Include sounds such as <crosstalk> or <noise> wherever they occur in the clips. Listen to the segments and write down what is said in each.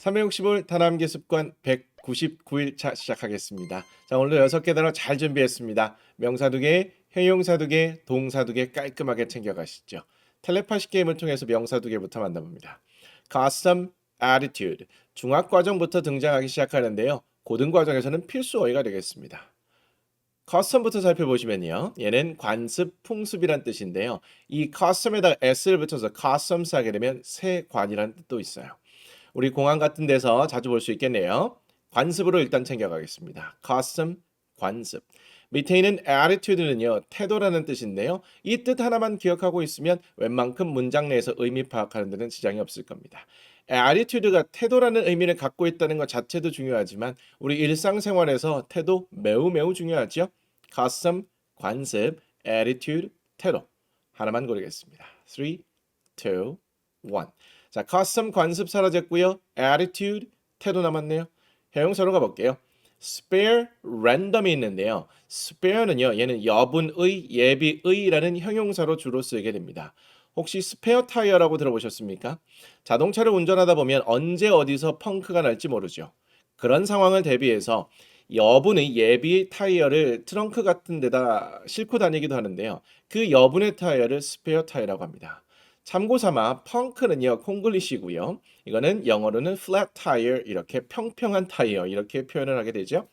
365일 단암기 습관 199일 차 시작하겠습니다. 자, 오늘도 여섯 개 단어 잘 준비했습니다. 명사 두 개, 형용사 두 개, 동사 두개 깔끔하게 챙겨가시죠. 텔레파시 게임을 통해서 명사 두 개부터 만나봅니다. custom attitude 중학 과정부터 등장하기 시작하는데요. 고등 과정에서는 필수 어휘가 되겠습니다. custom부터 살펴보시면요. 얘는 관습, 풍습이란 뜻인데요. 이 custom에다가 s를 붙여서 customs 하게 되면 새 관이라는 뜻도 있어요. 우리 공항 같은 데서 자주 볼 수 있겠네요. 관습으로 일단 챙겨가겠습니다. custom, 관습. 밑에 있는 attitude는요, 태도라는 뜻인데요. 이 뜻 하나만 기억하고 있으면 웬만큼 문장 내에서 의미 파악하는 데는 지장이 없을 겁니다. attitude가 태도라는 의미를 갖고 있다는 것 자체도 중요하지만 우리 일상생활에서 태도 매우 매우 중요하죠. custom, 관습, attitude, 태도. 하나만 고르겠습니다. 3, 2, 1. 자, custom 관습 사라졌고요. attitude 태도 남았네요. 형용사로 가볼게요. spare random이 있는데요. spare는요. 얘는 여분의, 예비의라는 형용사로 주로 쓰게 됩니다. 혹시 스페어 타이어라고 들어보셨습니까? 자동차를 운전하다 보면 언제 어디서 펑크가 날지 모르죠. 그런 상황을 대비해서 여분의 예비 타이어를 트렁크 같은 데다 싣고 다니기도 하는데요. 그 여분의 타이어를 스페어 타이어라고 합니다. 참고 삼아 펑크는요 콩글리시고요. 이거는 영어로는 flat tire 이렇게 평평한 타이어 이렇게 표현을 하게 되죠.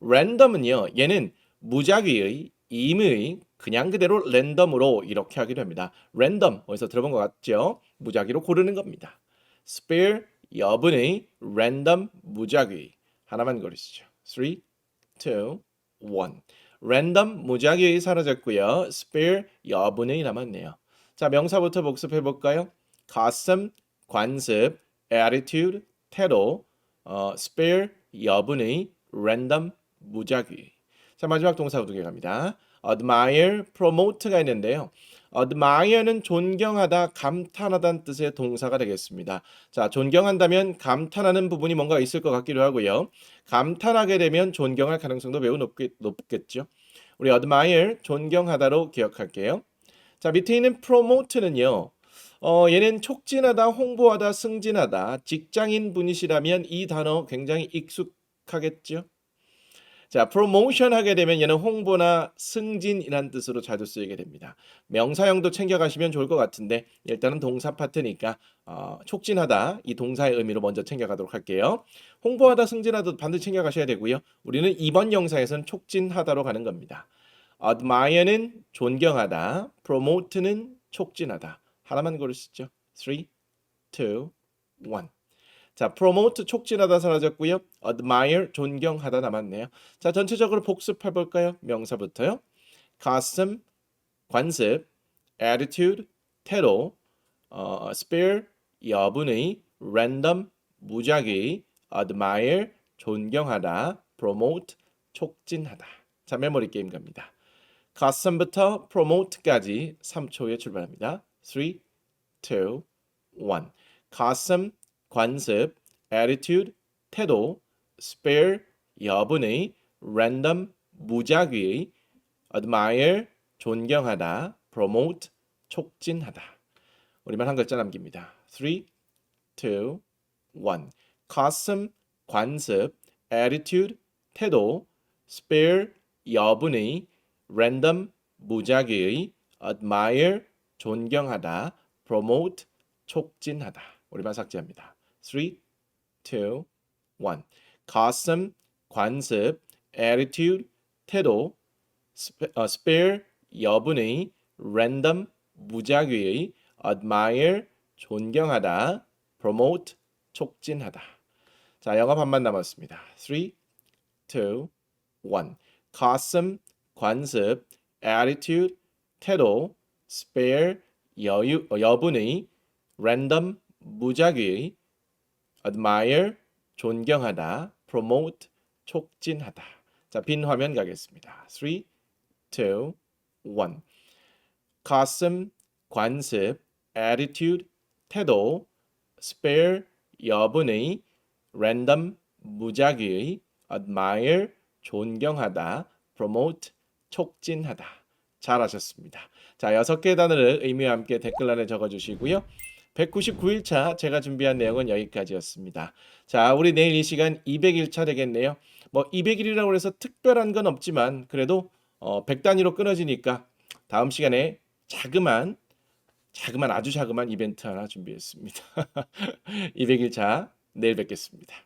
랜덤은요 얘는 무작위의 임의 그냥 그대로 랜덤으로 이렇게 하기도 합니다. 랜덤 어디서 들어본 것 같죠? 무작위로 고르는 겁니다. spare 여분의 랜덤 무작위 하나만 고르시죠. 3, 2, 1 랜덤 무작위의 사라졌고요. spare 여분의 남았네요. 자, 명사부터 복습해 볼까요? custom 관습, attitude 태도, 어, spare 여분의, random 무작위. 자, 마지막 동사 두 개 갑니다. admire, promote가 있는데요. admire는 존경하다, 감탄하다는 뜻의 동사가 되겠습니다. 자, 존경한다면 감탄하는 부분이 뭔가 있을 것 같기도 하고요. 감탄하게 되면 존경할 가능성도 매우 높겠, 높겠죠. 우리 admire, 존경하다로 기억할게요. 자, 밑에 있는 promote는요. 어, 얘는 촉진하다, 홍보하다, 승진하다. 직장인 분이시라면 이 단어 굉장히 익숙하겠죠? 자, promotion 하게 되면 얘는 홍보나 승진이란 뜻으로 자주 쓰이게 됩니다. 명사형도 챙겨가시면 좋을 것 같은데 일단은 동사 파트니까 어, 촉진하다 이 동사의 의미로 먼저 챙겨가도록 할게요. 홍보하다, 승진하다 반드시 챙겨가셔야 되고요. 우리는 이번 영상에서는 촉진하다로 가는 겁니다. Admire는 존경하다, promote는 촉진하다. 하나만 고르시죠. 3, 2, 1. 자, promote 촉진하다 사라졌고요. admire 존경하다 남았네요. 자, 전체적으로 복습해 볼까요? 명사부터요. custom 관습, attitude 태도, 어, spare 여분의, random 무작위, admire 존경하다, promote 촉진하다. 자, 메모리 게임 갑니다. Custom부터 promote까지 3초에 출발합니다. 3, 2, 1. custom 관습, attitude 태도, spare 여분의, random 무작위의, admire 존경하다, promote 촉진하다. 우리만 한 글자 남깁니다. 3, 2, 1. custom 관습, attitude 태도, spare 여분의, random 무작위의, admire 존경하다, promote 촉진하다. 우리만 삭제합니다. 3, 2, 1. custom 관습, attitude 태도, sp- 어, spare 여분의, random 무작위의, admire 존경하다, promote 촉진하다. 자, 영어 반만 남았습니다. 3, 2, 1. custom 관습, attitude 태도, spare 여유 어, 여분의, random 무작위의, admire 존경하다, promote 촉진하다. 자, 빈 화면 가겠습니다. 3, 2, 1. custom 관습, attitude 태도, spare 여분의, random 무작위의, admire 존경하다, promote 촉진하다. 잘하셨습니다. 자, 여섯 개 단어를 의미와 함께 댓글란에 적어주시고요. 199일차 제가 준비한 내용은 여기까지였습니다. 자, 우리 내일 이 시간 200일차 되겠네요. 뭐 200일이라고 해서 특별한 건 없지만 그래도 어, 100단위로 끊어지니까 다음 시간에 자그만 자그만 아주 자그만 이벤트 하나 준비했습니다. <laughs> 200일차 내일 뵙겠습니다.